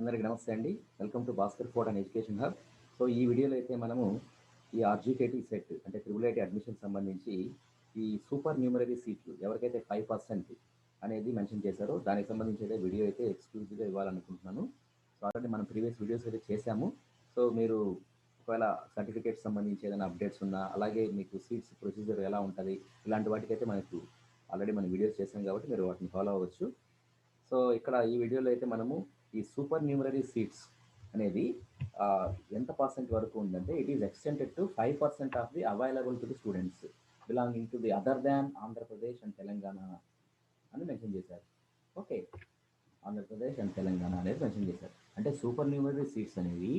అందరికీ నమస్తే అండి. Welcome to Bhaskar fort and education hub so ఈ వీడియోలో అయితే మనము ఈ ఆర్జీకేటీ సెట్ అంటే ట్రిపుల్ ఐటీ అడ్మిషన్ సంబంధించి ఈ సూపర్ న్యూమరీ సీట్లు ఎవరికైతే ఫైవ్ పర్సెంట్ అనేది మెన్షన్ చేశారో దానికి సంబంధించి అయితే వీడియో అయితే ఎక్స్క్లూజివ్గా ఇవ్వాలనుకుంటున్నాను. సో ఆల్రెడీ మనం ప్రీవియస్ వీడియోస్ అయితే చేశాము. సో మీరు ఒకవేళ సర్టిఫికేట్ సంబంధించి ఏదైనా అప్డేట్స్ ఉన్నా అలాగే మీకు సీట్స్ ప్రొసీజర్ ఎలా ఉంటుంది ఇలాంటి వాటికైతే మనకు ఆల్రెడీ మనం వీడియోస్ చేసాం కాబట్టి మీరు వాటిని ఫాలో అవ్వచ్చు. సో ఇక్కడ ఈ వీడియోలో అయితే మనము ఈ సూపర్ న్యూమరీ సీట్స్ అనేది ఎంత పర్సెంట్ వరకు ఉందంటే it is extended to five percent of the available to the students belonging to the other than Andhra Pradesh and Telangana అని మెన్షన్ చేశారు. ఓకే ఆంధ్రప్రదేశ్ అండ్ తెలంగాణ అనేది మెన్షన్ చేశారు. అంటే సూపర్ న్యూమరీ సీట్స్ అనేవి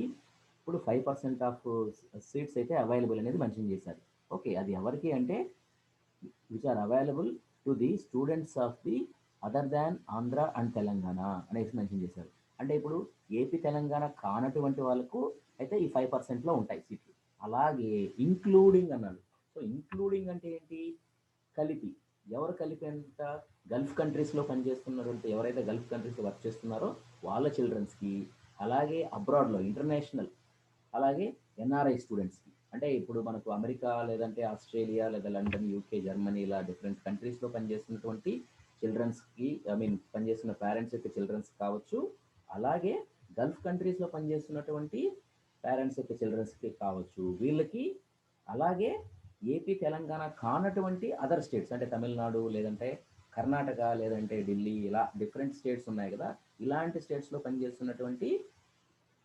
ఇప్పుడు ఫైవ్ పర్సెంట్ ఆఫ్ సీట్స్ అయితే అవైలబుల్ అనేది మెన్షన్ చేశారు. ఓకే అది ఎవరికి అంటే which are available to the students of the other than Andhra and Telangana అనేసి మెన్షన్ చేశారు. అంటే ఇప్పుడు ఏపీ తెలంగాణ కానటువంటి వాళ్ళకు అయితే ఈ ఫైవ్ పర్సెంట్లో ఉంటాయి సీట్లు. అలాగే ఇంక్లూడింగ్ అన్నాడు సో ఇంక్లూడింగ్ అంటే ఏంటి? కలిపి. ఎవరు కలిపి ఎంత గల్ఫ్ కంట్రీస్లో పనిచేస్తున్నారు ఎవరైతే గల్ఫ్ కంట్రీస్లో వర్క్ చేస్తున్నారో వాళ్ళ చిల్డ్రన్స్కి అలాగే అబ్రాడ్లో ఇంటర్నేషనల్ అలాగే ఎన్ఆర్ఐ స్టూడెంట్స్కి అంటే ఇప్పుడు మనకు అమెరికా లేదంటే ఆస్ట్రేలియా లేదా లండన్ యూకే జర్మనీ ఇలా డిఫరెంట్ కంట్రీస్లో పనిచేస్తున్నటువంటి చిల్డ్రన్స్కి ఐ మీన్ పనిచేస్తున్న పేరెంట్స్ యొక్క చిల్డ్రన్స్ కావచ్చు అలాగే గల్ఫ్ కంట్రీస్లో పనిచేస్తున్నటువంటి పేరెంట్స్ యొక్క చిల్డ్రన్స్కి కావచ్చు వీళ్ళకి అలాగే ఏపీ తెలంగాణ కానటువంటి అదర్ స్టేట్స్ అంటే తమిళనాడు లేదంటే కర్ణాటక లేదంటే ఢిల్లీ ఇలా డిఫరెంట్ స్టేట్స్ ఉన్నాయి కదా. ఇలాంటి స్టేట్స్లో పనిచేస్తున్నటువంటి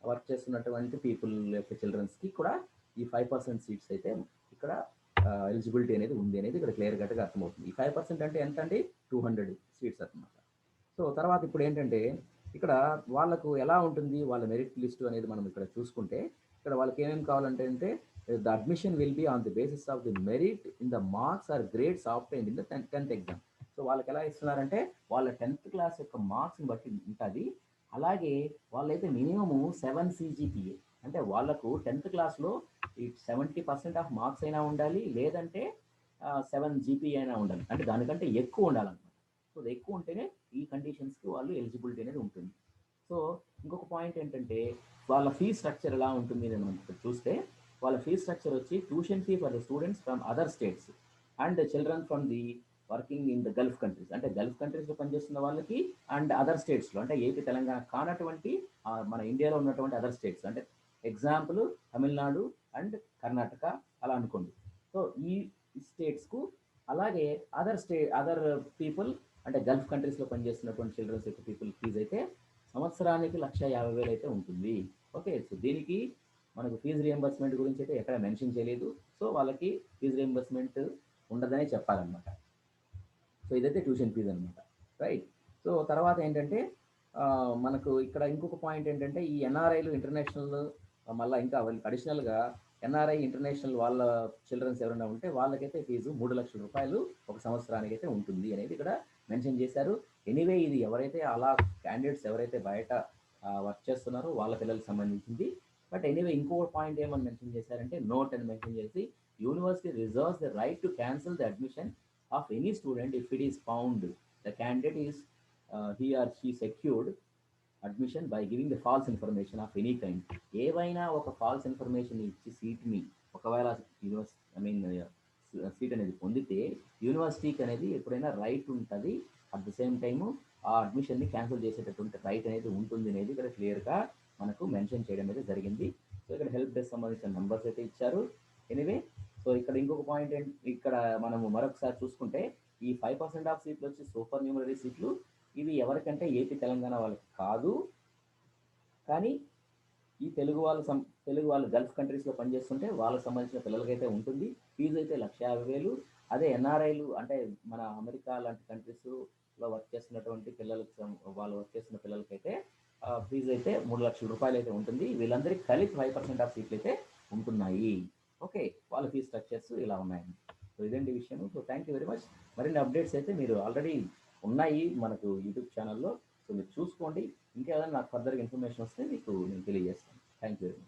వర్క్ చేస్తున్నటువంటి పీపుల్ యొక్క చిల్డ్రన్స్కి కూడా ఈ ఫైవ్ పర్సెంట్ సీట్స్ అయితే ఇక్కడ ఎలిజిబిలిటీ అనేది ఉంది అనేది ఇక్కడ క్లియర్ కట్గా అర్థమవుతుంది. ఈ ఫైవ్ పర్సెంట్ అంటే ఎంత అండి టూ హండ్రెడ్ సీట్స్ అనమాట సో తర్వాత ఇప్పుడు ఏంటంటే ఇక్కడ వాళ్ళకు ఎలా ఉంటుంది వాళ్ళ మెరిట్ లిస్ట్ అనేది మనం ఇక్కడ చూసుకుంటే ఇక్కడ వాళ్ళకి ఏమేమి కావాలంటే అంటే the admission will be on the basis of the merit in the marks or grades obtained in the tenth exam so వాళ్ళకి ఎలా ఇస్తున్నారంటే వాళ్ళ టెన్త్ క్లాస్ యొక్క మార్క్స్ని బట్టి ఉంటుంది. అలాగే వాళ్ళైతే మినిమము సెవెన్ సీజీపీఏ అంటే వాళ్ళకు టెన్త్ క్లాస్లో ఈ సెవెంటీ పర్సెంట్ ఆఫ్ మార్క్స్ అయినా ఉండాలి లేదంటే సెవెన్ జీపీ అయినా ఉండాలి. అంటే దానికంటే ఎక్కువ ఉండాలన్నమాట. సో ఎక్కువ ఉంటేనే ఈ కండిషన్స్కి వాళ్ళు ఎలిజిబిలిటీ అనేది ఉంటుంది సో ఇంకొక పాయింట్ ఏంటంటే వాళ్ళ ఫీ స్ట్రక్చర్ ఎలా ఉంటుంది నేను మనం ఇక్కడ చూస్తే వాళ్ళ ఫీ స్ట్రక్చర్ వచ్చి tuition fee for the students from other states and children from the working in the gulf countries అంటే గల్ఫ్ కంట్రీస్లో పనిచేస్తున్న వాళ్ళకి అండ్ అదర్ స్టేట్స్లో అంటే ఏపీ తెలంగాణ కానటువంటి మన ఇండియాలో ఉన్నటువంటి అదర్ స్టేట్స్ అంటే ఎగ్జాంపుల్ తమిళనాడు అండ్ కర్ణాటక అలా అనుకోండి. సో ఈ స్టేట్స్కు అలాగే అదర్ స్టే అదర్ పీపుల్ అంటే గల్ఫ్ కంట్రీస్లో పనిచేస్తున్నటువంటి చిల్డ్రన్స్ యొక్క పీపుల్ ఫీజు అయితే సంవత్సరానికి లక్ష యాభై వేలు అయితే ఉంటుంది. ఓకే సో దీనికి మనకు ఫీజు రియంబర్స్మెంట్ గురించి అయితే ఎక్కడ మెన్షన్ చేయలేదు. సో వాళ్ళకి ఫీజు రియంబర్స్మెంట్ ఉండదనే చెప్పాలన్నమాట. సో ఇదైతే ట్యూషన్ ఫీజు అనమాట రైట్ సో తర్వాత ఏంటంటే మనకు ఇక్కడ ఇంకొక పాయింట్ ఏంటంటే ఈ ఎన్ఆర్ఐలు ఇంటర్నేషనల్ మళ్ళీ ఇంకా అడిషనల్గా ఎన్ఆర్ఐ ఇంటర్నేషనల్ వాళ్ళ చిల్డ్రన్స్ ఎవరైనా ఉంటే వాళ్ళకైతే ఫీజు మూడు లక్షల రూపాయలు ఒక సంవత్సరానికి అయితే ఉంటుంది అనేది ఇక్కడ మెన్షన్ చేశారు. ఎనీవే ఇది ఎవరైతే అలా క్యాండిడేట్స్ ఎవరైతే బయట వర్క్ చేస్తున్నారు. వాళ్ళ పిల్లలకు సంబంధించింది. బట్ ఎనీవే ఇంకో పాయింట్ ఏమని మెన్షన్ చేశారంటే నోట్ అని మెన్షన్ చేసి university reserves the right to cancel the admission of any student if it is found the candidate is he or she secured admission by giving the false information of any kind ఏవైనా ఒక false information ఇచ్చి సీట్ని ఒకవేళ university I mean seat అనేది పొందితే యూనివర్సిటీకి అనేది ఎప్పుడైనా right ఉంటుంది. అట్ ద సేమ్ టైము ఆ అడ్మిషన్ని క్యాన్సిల్ చేసేటటువంటి రైట్ అనేది ఉంటుంది అనేది ఇక్కడ క్లియర్గా మనకు మెన్షన్ చేయడం అయితే జరిగింది. సో ఇక్కడ హెల్ప్ డెస్క్ సంబంధించిన నెంబర్స్ అయితే ఇచ్చారు. ఎనివే సో ఇక్కడ ఇంకొక పాయింట్ ఏంటి ఇక్కడ మనము మరొకసారి చూసుకుంటే ఈ ఫైవ్ పర్సెంట్ ఆఫ్ సీట్లు వచ్చి సూపర్ న్యూమరీ సీట్లు ఇవి ఎవరికంటే ఏపీ తెలంగాణ వాళ్ళకి కాదు. కానీ ఈ తెలుగు వాళ్ళు సం తెలుగు వాళ్ళు గల్ఫ్ కంట్రీస్లో పనిచేస్తుంటే వాళ్ళకి సంబంధించిన పిల్లలకైతే ఉంటుంది. ఫీజు అయితే లక్ష యాభై వేలు. అదే ఎన్ఆర్ఐలు అంటే మన అమెరికా లాంటి కంట్రీస్ లో వర్క్ చేస్తున్నటువంటి పిల్లలకు వాళ్ళు వర్క్ చేస్తున్న పిల్లలకైతే ఫీజు అయితే మూడు లక్షల రూపాయలు అయితే ఉంటుంది. వీళ్ళందరికీ కలిపి ఫైవ్ పర్సెంట్ ఆఫ్ సీట్లు అయితే ఉంటున్నాయి. ఓకే వాళ్ళ ఫీజు స్ట్రక్చర్స్ ఇలా ఉన్నాయి సో ఇదండి విషయం so thank you very much మరిన్ని అప్డేట్స్ అయితే మీరు ఆల్రెడీ ఉన్నాయి మనకు యూట్యూబ్ ఛానల్లో సో మీరు చూసుకోండి. ఇంకా ఏదైనా నాకు ఫర్దర్గా ఇన్ఫర్మేషన్ వస్తే మీకు నేను తెలియజేస్తాను. Thank you very much